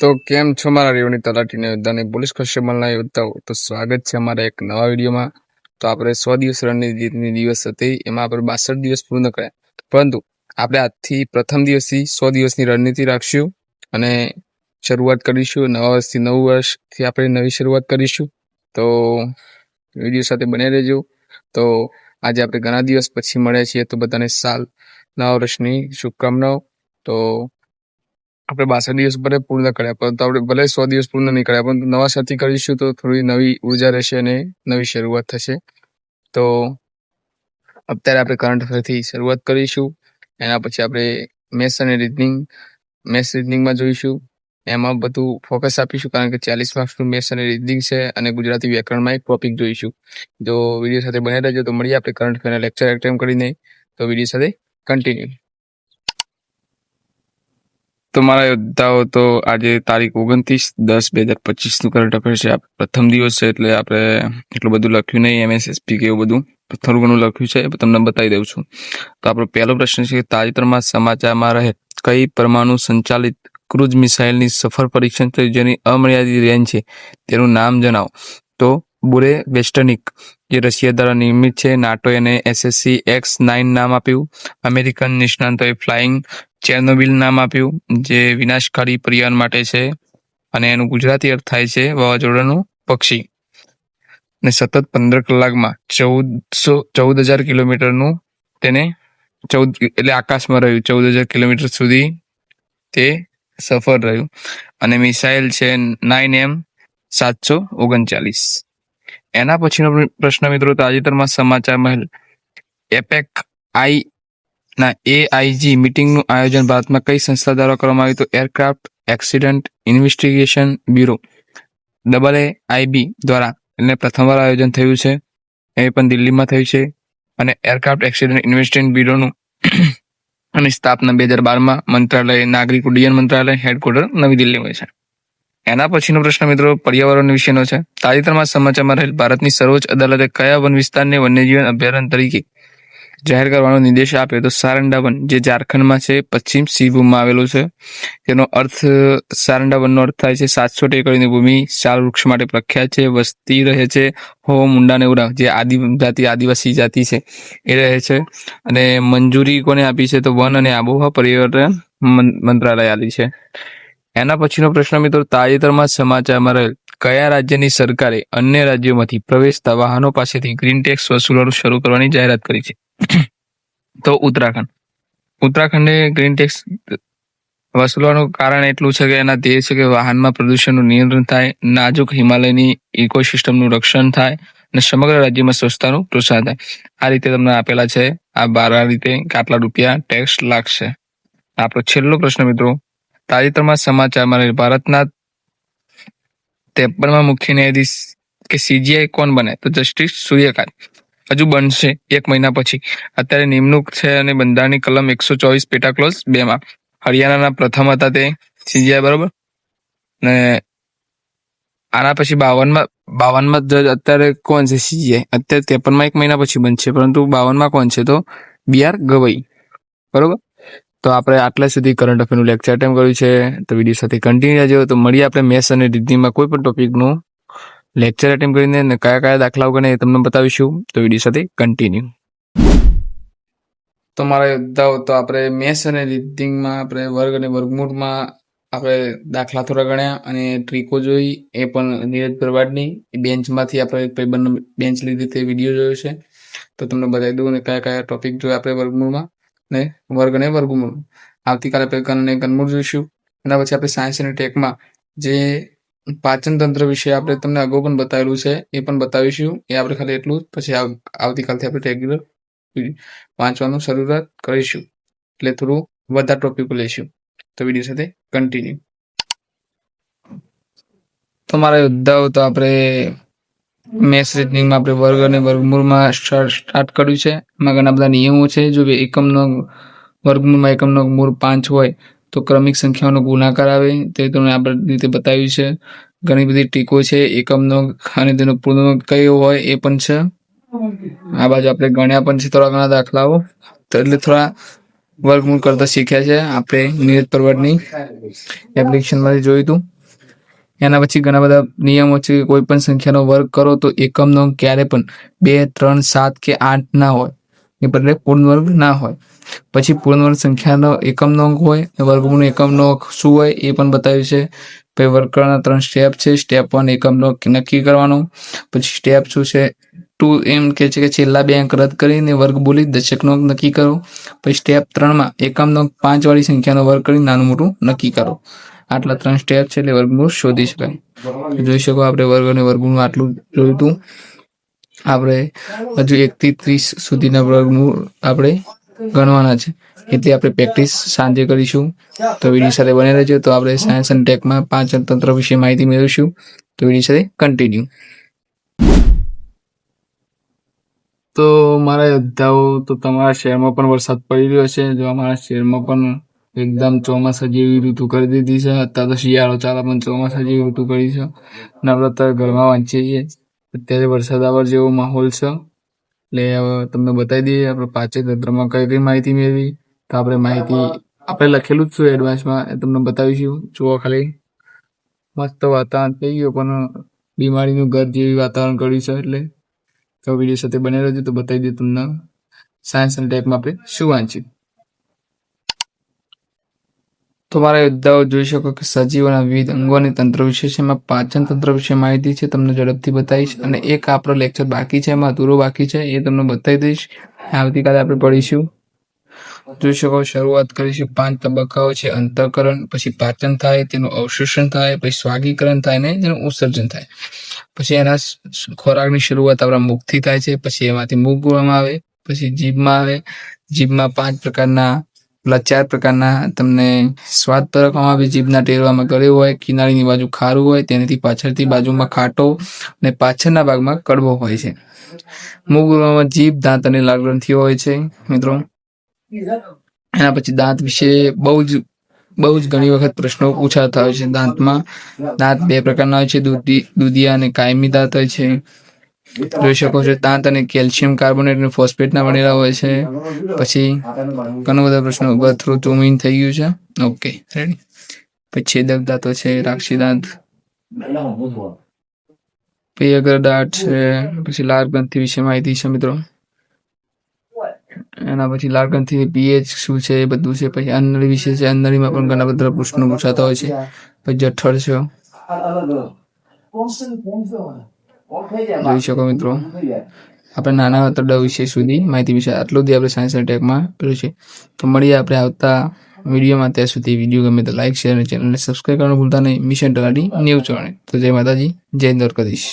તો કેમ છો મારા રેવની તલાટીને? યોદ્ધાને પોલીસ કોન્સ્ટેબલના યોદ્ધાઓ તો સ્વાગત છે અમારા એક નવા વિડીયોમાં. તો આપણે સો દિવસ રણનીતિની દિવસ હતી. એમાં આપણે બાસઠ દિવસ પૂર્ણ કર્યા. પરંતુ આપણે આજથી પ્રથમ દિવસથી સો દિવસની રણનીતિ રાખશું અને શરૂઆત કરીશું. નવા વર્ષથી નવું વર્ષથી આપણે નવી શરૂઆત કરીશું. તો વીડિયો સાથે બને રહેજો. તો આજે આપણે ઘણા દિવસ પછી મળ્યા છીએ. તો બધાને સાલ, નવા વર્ષની શુભકામનાઓ. તો આપણે બાસઠ દિવસ ભલે પૂર્ણ કર્યા, પરંતુ આપણે ભલે સો દિવસ પૂર્ણ નહીં કર્યા, પરંતુ નવા સાથી કરીશું તો થોડી નવી ઊર્જા રહેશે અને નવી શરૂઆત થશે. તો અત્યારે આપણે કરંટ અફેરથી શરૂઆત કરીશું. એના પછી આપણે મેથ્સ અને રીઝનિંગ મેથ્સ રીઝનિંગમાં જોઈશું. એમાં બધું ફોકસ આપીશું, કારણ કે ચાલીસ માર્ક્સનું મેથ્સ અને રીઝનિંગ છે અને ગુજરાતી વ્યાકરણમાં એક ટોપિક જોઈશું. જો વીડિયો સાથે બને રહેજો, તો મળીએ આપણે કરંટ અફેરના લેક્ચર એટેમ્પ કરીને, તો વીડિયો સાથે કન્ટિન્યુ તો મારા યોદ્ધાઓ તો આજે તારીખ ઓગણત્રીસ દસ બે હજાર પચીસનું કરંટ અફેર છે. પ્રથમ દિવસ છે એટલે આપણે એટલું બધું લખ્યું નહીં એમએસએસપી કે એવું બધું. થોડું ઘણું લખ્યું છે તમને બતાવી દઉં છું. તો આપણો પહેલો પ્રશ્ન છે કે તાજેતરમાં સમાચારમાં રહે કઈ પરમાણુ સંચાલિત ક્રુઝ મિસાઇલની સફળ પરીક્ષણ થયું જેની અમર્યાદિત રેન્જ છે? તેનું નામ જણાવો. તો બુરે વેસ્ટર્નિક, જે રશિયા દ્વારા નિર્મિત છે. નાટો એને એસએસસી એક્સ નાઇન નામ આપ્યું. અમેરિકન નિષ્ણાંતોએ ફ્લાઇંગ ચેર્નોબિલ નામ આપ્યું, જે વિનાશકારી પર્યાવરણ માટે છે અને એનું ગુજરાતી અર્થ થાય છે વાવાઝોડાનું પક્ષી. ને સતત પંદર કલાકમાં ચૌદસો ચૌદ હજાર કિલોમીટરનું તેને ચૌદ, એટલે આકાશમાં રહ્યું. ચૌદ હજાર કિલોમીટર સુધી તે સફળ રહ્યું. અને મિસાઇલ છે નાઇન એમ સાતસો ઓગણચાલીસ. એના પછીનો પ્રશ્ન મિત્રો તાજેતરમાં સમાચાર મહેલ એપેક આઈ ના એઆઈજી મીટિંગનું આયોજન ભારતમાં કઈ સંસ્થા દ્વારા કરવામાં આવ્યું? તો aircraft accident investigation bureau, double A I B દ્વારા એને પ્રથમવાર આયોજન થયું છે. એ પણ દિલ્હીમાં થયું છે. અને એરક્રાફ્ટ એક્સિડન્ટ ઇન્વેસ્ટિગેશન બ્યુરોનું અને સ્થાપના બે હજાર બારમાં મંત્રાલય, નાગરિક ઉડ્ડયન મંત્રાલય, હેડક્વાર્ટર નવી દિલ્હીમાં છે. એના પછીનો પ્રશ્ન મિત્રો પર્યાવરણ વિશેનો છે. તાજેતરમાં સમાચારમાં રહેલ ભારતની સર્વોચ્ચ અદાલતે કયા વન વિસ્તારને વન્યજીવન અભયારણ્ય તરીકે જાહેર કરવાનો નિર્દેશ આપ્યો તો સારંડા વન, જે ઝારખંડમાં છે, પશ્ચિમ સિંહભૂમમાં આવેલું છે. તેનો અર્થ સારંડા વનનો અર્થ થાય છે, સાતસો ટેકડીની ભૂમિ શાલ વૃક્ષ માટે પ્રખ્યાત છે, વસ્તી રહે છે, હો, મુંડા ને ઉડા, જે આદિજાતિ આદિવાસી જાતિ છે, એ રહે છે. અને મંજૂરી કોને આપી છે તો વન અને આબોહવા પર્યાવરણ મંત્રાલય આપી છે. એના પછીનો પ્રશ્ન મિત્રો, તાજેતરમાં સમાચારમાં રહેલ કયા રાજ્યની સરકારે અન્ય રાજ્યોમાંથી પ્રવેશતા વાહનો પાસેથી ગ્રીન ટેક્સ વસૂલવાનું શરૂ કરવાની જાહેરાત કરી છે? તો ઉત્તરાખંડ. ઉત્તરાખંડે ગ્રીન ટેક્સ વસૂલવાનું કારણ એટલું છે કે એના ધ્યેય છે કે વાહનમાં પ્રદૂષણનું નિયંત્રણ થાય, નાજુક હિમાલયની ઇકોસિસ્ટમનું રક્ષણ થાય અને સમગ્ર રાજ્યમાં સ્વચ્છતાનું પ્રોત્સાહન થાય. આ રીતે તમને આપેલા છે, આ બાર રીતે કેટલા રૂપિયા ટેક્સ લાગશે. આપણો છેલ્લો પ્રશ્ન મિત્રો તાજેતરમાં સમાચારમાં ભારતના ત્રેપનમાં મુખ્ય ન્યાયાધીશ કે સીજીઆઈ કોણ બને? તો જસ્ટિસ સૂર્યકાંત. હજુ બનશે એક મહિના પછી. અત્યારે નિમણૂક છે અને બંધારણની કલમ એકસો ચોવીસ પેટા ક્લોઝ બેમાં હરિયાણાના પ્રથમ હતા તે સીજીઆઈ બરોબર? ને આના પછી બાવનમાં બાવનમાં જજ અત્યારે કોણ છે સીજીઆઈ અત્યારે ત્રેપનમાં એક મહિના પછી બનશે, પરંતુ બાવનમાં કોણ છે તો બી આર ગવઈ. બરોબર? તો આપણે આટલા સુધી કરંટ અફેરનું લેક્ચર અટેમ્પ કર્યું છે. તો વીડિયો સાથે કન્ટિન્યુ રહેજો. તો મળીએ આપણે મેથ્સ અને રીઝનિંગમાં કોઈ પણ ટોપિકનું લેક્ચર અટેમ્પ કરીને કયા કયા દાખલાઓ ગણે એ તમને બતાવીશું. તો વીડિયો સાથે કન્ટિન્યુ તો મારા યોદ્ધાઓ તો આપણે મેથ્સ અને રીડિંગમાં આપણે વર્ગ અને વર્ગમૂળમાં આપણે દાખલા થોડા ગણ્યા અને ટ્રીકો જોઈ, એ પણ નીરજ પ્રવાડની બેન્ચમાંથી આપણે બેન્ચ લીધી તે વીડિયો જોયો છે. તો તમને બતાવી દઉં અને કયા કયા ટોપિક જોયા આપણે વર્ગમૂળમાં. ને વર્ગ અને વર્ગમૂળ આવતીકાલે આપણે ઘન અને ઘનમૂળ જોઈશું. એના પછી આપણે સાયન્સ અને ટેકમાં જે પાચન તંત્ર વિશે આપણે તમને અગાઉ પણ બતાવેલું છે, એ પણ બતાવીશું. એ આપણે ખાલી એટલું પછી આવતીકાલથી આપણે રેગ્યુલર વાંચવાનું શરૂઆત કરીશું. એટલે થોડું વધારે ટોપિકો લઈશું. તો વીડિયો સાથે કન્ટિન્યુ તો મારા યોદ્ધાઓ તો આપણે મેથ્સ રીઝનિંગમાં આપણે વર્ગ અને વર્ગમૂળમાં સ્ટાર્ટ કર્યું છે. એમાં ઘણા બધા નિયમો છે. જો એકમનો વર્ગમૂળમાં એકમનો મૂળ પાંચ હોય, તો ક્રમિક સંખ્યાઓનો ગુણાકાર આવે. તે તમને આપણે રીતે બતાવ્યું છે. ઘણી બધી ટીકો છે. એકમનો અને તેનો પૂર્ણ કયો હોય એ પણ છે. આ બાજુ આપણે ગણ્યા પણ છે. થોડા ઘણા દાખલાઓ. તો એટલે થોડા વર્ગમૂળ કરતા શીખ્યા છે. આપણે નીરજ પર્વતની એપ્લિકેશનમાંથી જોયું હતું. એના પછી ઘણા બધા નિયમો છે, કોઈ પણ સંખ્યાનો વર્ગ કરો તો એકમનો ક્યારે પણ બે, ત્રણ, સાત કે આઠ ના હોય. એ બદલે પૂર્ણ વર્ગ ના હોય. પછી પૂર્ણ વર્ગ સંખ્યાનો એકમનો અંક હોય વર્ગમૂળનો એકમનો અંક શું હોય એ પણ બતાવ્યું છે. પછી વર્ગ ત્રણ સ્ટેપ છે સ્ટેપ વન એકમનો નક્કી કરવાનો. પછી સ્ટેપ શું છે ટુ એમ કે છે કે છેલ્લા બે અંક રદ કરીને વર્ગ બોલી દશકનો અંક નક્કી કરો. પછી સ્ટેપ ત્રણમાં એકમનો પાંચવાળી પાંચ સંખ્યાનો વર્ગ કરી નાનું મોટું નક્કી કરો. આટલા ત્રણ સ્ટેપ છે એટલે વર્ગમૂળ શોધી શકાય. જોઈ શકો આપણે વર્ગ અને વર્ગમૂળ આટલું જોયું હતું. આપણે હજુ એક ત્રીસ સુધીના વર્ગમૂળ આપણે ગણવાના છે. એટલે આપણે પ્રેક્ટિસ સાંજે કરીશું. તો વીડિયો સાથે બને રહેજો. તો આપણે સાયન્સ અને ટેકમાં પાંચ તંત્ર વિશે માહિતી મેળવીશું. તો વીડિયો સાથે કન્ટિન્યુ તો મારા યોદ્ધાઓ તો તમારા શહેરમાં પણ વરસાદ પડી રહ્યો છે. જો અમારા શહેરમાં પણ એકદમ ચોમાસા જેવી ઋતુ કરી દીધી છે. અત્યારે તો શિયાળો ચાલે, પણ ચોમાસા જેવી ઋતુ કરી છે. અત્યારે ઘરમાં વાંચીએ છીએ. અત્યારે વરસાદ આવવા જેવો માહોલ છે. એટલે હવે તમને બતાવી દઈએ, આપણે પાંચે તંત્રમાં કઈ કઈ માહિતી મેળવી. તો આપણે માહિતી, આપણે લખેલું જ છું એડવાન્સમાં એ તમને બતાવીશું. જુઓ ખાલી. મસ્ત વાતાવરણ થઈ ગયું, પણ બીમારીનું ઘર જેવી વાતાવરણ કર્યું છે, એટલે. તો વીડિયો સાથે બને રહેજો, તો બતાવી દઈએ તમને. સાયન્સ અને ટેકમાં આપણે શું વાંચ્યું. તો મારા યોદ્ધાઓ જોઈ શકો કે સજીવોના વિવિધ અંગો અને તંત્ર વિશે છે એમાં પાચન તંત્ર વિશે માહિતી છે, તમને ઝડપથી બતાવીશ. અને એક આપણો લેક્ચર બાકી છે, એમાં અધૂરો બાકી છે, એ તમને બતાવી દઈશ. આવતીકાલે આપણે પડીશું. જોઈ શકો, શરૂઆત કરીશું પાંચ તબક્કાઓ છે, અંતઃકરણ, પછી પાચન થાય, તેનું અવશોષણ થાય, પછી સ્વાગીકરણ થાય, ને તેનું ઉત્સર્જન થાય. પછી એના ખોરાકની શરૂઆત આપણા મુખથી થાય છે, પછી એમાંથી મુખ ગોળવામાં આવે, પછી જીભમાં આવે. જીભમાં પાંચ પ્રકારના પેલા ચાર પ્રકારના તમને સ્વાદ પરખવામાં આવે, જીભના ટેરવામાં ગળ્યો હોય, કિનારીની બાજુ ખારું હોય, તેનાથી પાછળથી બાજુમાં ખાટો અને પાછળના ભાગમાં કડવો હોય છે. મૂગમાં જીભ, દાંત અને લાલ ગ્રંથિઓ હોય છે, મિત્રો. એના પછી દાંત વિશે બહુ જ બહુ જ ઘણી વખત પ્રશ્નો પૂછાતા હોય છે દાંતમાં. દાંત બે પ્રકારના હોય છે, દૂધી, દૂધિયા અને કાયમી દાંત હોય છે. જોઈ શકો છો દાંત અને કેલ્શિયમ કાર્બોનેટ અને ફોસ્ફેટના બનેલા હોય છે. પછી ઘણા બધા પ્રશ્નો ઊભા થ્રુ ચોમીન થઈ ગયું છે. ઓકે રેડી પછી છેદક દાંતો છે, રાક્ષી દાંત. પછી અગર દાંત છે, પછી લાલ ગ્રંથિ વિશે માહિતી છે મિત્રો. એના પછી લાલ ગ્રંથિ પીએચ શું છે, એ બધું છે. પછી અન્નળી વિશે છે, અન્નળીમાં પણ ઘણા બધા પ્રશ્નો પૂછાતા હોય છે. પછી જઠર છે. જોઈ શકો મિત્રો. આપણે નાના આંતરડા વિશે સુધી માહિતી વિશે આટલું જ આપણે સાયન્સ ટેકમાં કર્યું છે. તો મળીએ આપણે આવતા વિડીયોમાં ત્યાં સુધી. વીડિયો ગમે તો લાઈક શેર અને ચેનલને સબસ્ક્રાઈબ કરવાનું ભૂલતા નહીં. મિશન તલાટી ન્યૂઝ ચેનલ તો જય માતાજી જય દ્વારકાધીશ.